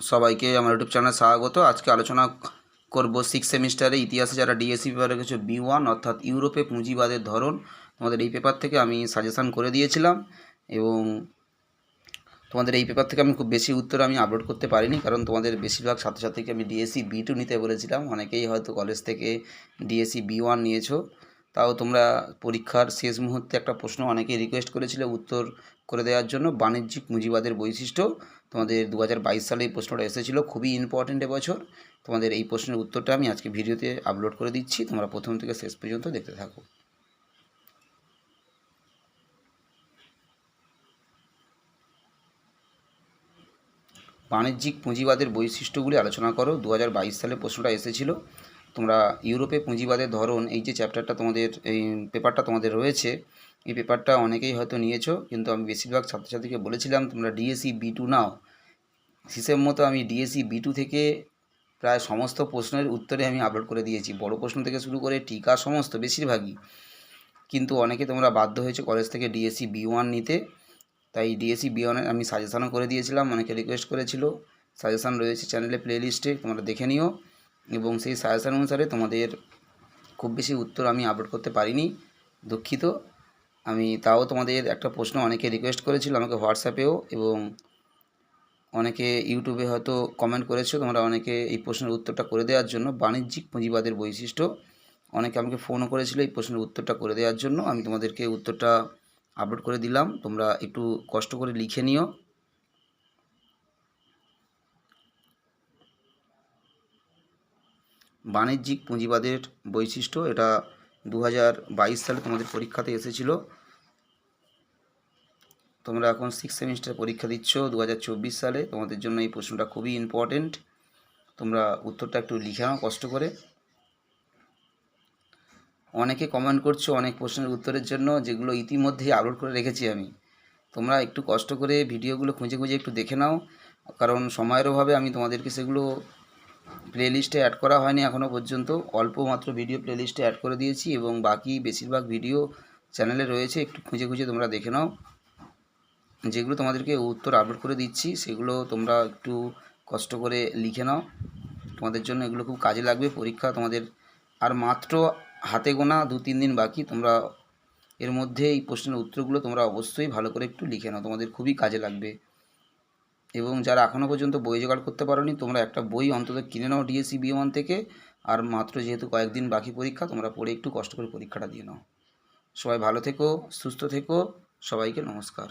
সবাইকে আমার ইউটিউব চ্যানেলে স্বাগত। আজকে আলোচনা করব সিক্স সেমিস্টারে ইতিহাসে যারা ডিএসসি পেপারে কিছু বি ওয়ান অর্থাৎ ইউরোপে পুঁজিবাদের ধরন, তোমাদের এই পেপার থেকে আমি সাজেশান করে দিয়েছিলাম এবং তোমাদের এই পেপার থেকে আমি খুব বেশি উত্তর আমি আপলোড করতে পারিনি, কারণ তোমাদের বেশিরভাগ ছাত্রছাত্রীকে আমি ডিএসসি বি টু নিতে বলেছিলাম। অনেকেই হয়তো কলেজ থেকে ডিএসসি বি ওয়ান নিয়েছো। তাও তোমরা পরীক্ষার শেষ মুহূর্তে একটা প্রশ্ন অনেকেই রিকোয়েস্ট করেছিলে উত্তর করে দেওয়ার জন্য। বাণিজ্যিক পুঁজিবাদের বৈশিষ্ট্য, তোমাদের দু হাজার বাইশ সালে এই প্রশ্নটা এসেছিল, খুবই ইম্পর্টেন্ট এবছর তোমাদের এই প্রশ্নের উত্তরটা আমি আজকে ভিডিওতে আপলোড করে দিচ্ছি, তোমরা প্রথম থেকে শেষ পর্যন্ত দেখতে থাকো। বাণিজ্যিক পুঁজিবাদের বৈশিষ্ট্যগুলি আলোচনা করো। দু হাজার বাইশ সালে প্রশ্নটা এসেছিল তোমরা ইউরোপে পুঁজিবাদের ধরন, এই যে চ্যাপ্টারটা তোমাদের, এই পেপারটা তোমাদের রয়েছে, এই পেপারটা অনেকেই হয়তো নিয়েছো, কিন্তু আমি বেশিরভাগ ছাত্রছাত্রীকে বলেছিলাম, তোমরা ডিএসসি বি টু নাও। হিসেব মতো আমি ডিএসসি বি টু থেকে প্রায় সমস্ত প্রশ্নের উত্তরে আমি আপলোড করে দিয়েছি। বড় প্রশ্ন থেকে শুরু করে টিকা সমস্ত, বেশিরভাগই। কিন্তু অনেকে তোমরা বাধ্য হয়েছে কলেজ থেকে ডিএসসি বি ওয়ান নিতে। তাই ডিএসসি বি ওয়ানের আমি সাজেশানও করে দিয়েছিলাম, অনেকে রিকোয়েস্ট করেছিল। সাজেশান রয়েছে চ্যানেলে প্লে লিস্টে তোমরা দেখে নিও। এবং সেই সাজেশান অনুসারে তোমাদের খুব বেশি উত্তর আমি আপলোড করতে পারিনি, দুঃখিত। আমি তাও তোমাদের একটা প্রশ্ন অনেকে রিকোয়েস্ট করেছিল আমাকে হোয়াটসঅ্যাপেও এবং অনেকে ইউটিউবে হয়তো কমেন্ট করেছ, তোমরা অনেকে এই প্রশ্নের উত্তরটা করে দেওয়ার জন্য, বাণিজ্যিক পুঁজিবাদের বৈশিষ্ট্য। অনেকে আমাকে ফোনও করেছিল এই প্রশ্নের উত্তরটা করে দেওয়ার জন্য, আমি তোমাদেরকে উত্তরটা আপলোড করে দিলাম, তোমরা একটু কষ্ট করে লিখে নিও। বাণিজ্যিক পুঁজিবাদের বৈশিষ্ট্য, এটা দু হাজার বাইশ সালে তোমাদের পরীক্ষাতে এসেছিল। তোমরা এখন সিক্স সেমিস্টার পরীক্ষা দিচ্ছ দু হাজার চব্বিশ সালে। তোমাদের জন্য এই প্রশ্নটা খুবই ইম্পর্টেন্ট তোমরা উত্তরটা একটু লিখে নাও কষ্ট করে। অনেকে কমেন্ট করছ অনেক প্রশ্নের উত্তরের জন্য, যেগুলো ইতিমধ্যেই আপলোড করে রেখেছি আমি। তোমরা একটু কষ্ট করে ভিডিওগুলো খুঁজে খুঁজে একটু দেখে নাও, কারণ সময়ের অভাবে আমি তোমাদেরকে সেগুলো প্লেলিস্টে অ্যাড করা হয়নি এখনও পর্যন্ত। অল্প মাত্র ভিডিও প্লেলিস্টে অ্যাড করে দিয়েছি এবং বাকি বেশিরভাগ ভিডিও চ্যানেলে রয়েছে। একটু খুঁজে খুঁজে তোমরা দেখে নাও। যেগুলো তোমাদেরকে উত্তর আপলোড করে দিচ্ছি, সেগুলো তোমরা একটু কষ্ট করে লিখে নাও। তোমাদের জন্য এগুলো খুব কাজে লাগবে। পরীক্ষা তোমাদের আর মাত্র হাতে গোনা দু তিন দিন বাকি। তোমরা এর মধ্যে এই প্রশ্নের উত্তরগুলো তোমরা অবশ্যই ভালো করে একটু লিখে নাও। তোমাদের খুবই কাজে লাগবে। এবং যারা এখনও পর্যন্ত বই জোগাড় করতে পারোনি, তোমরা একটা বই অন্তত কিনে নাও ডিএসসি বি ওয়ান থেকে। আর মাত্র যেহেতু কয়েকদিন বাকি পরীক্ষা, তোমরা পড়ে একটু কষ্ট করে পরীক্ষাটা দিয়ে নাও। সবাই ভালো থেকো, সুস্থ থেকো, সবাইকে নমস্কার।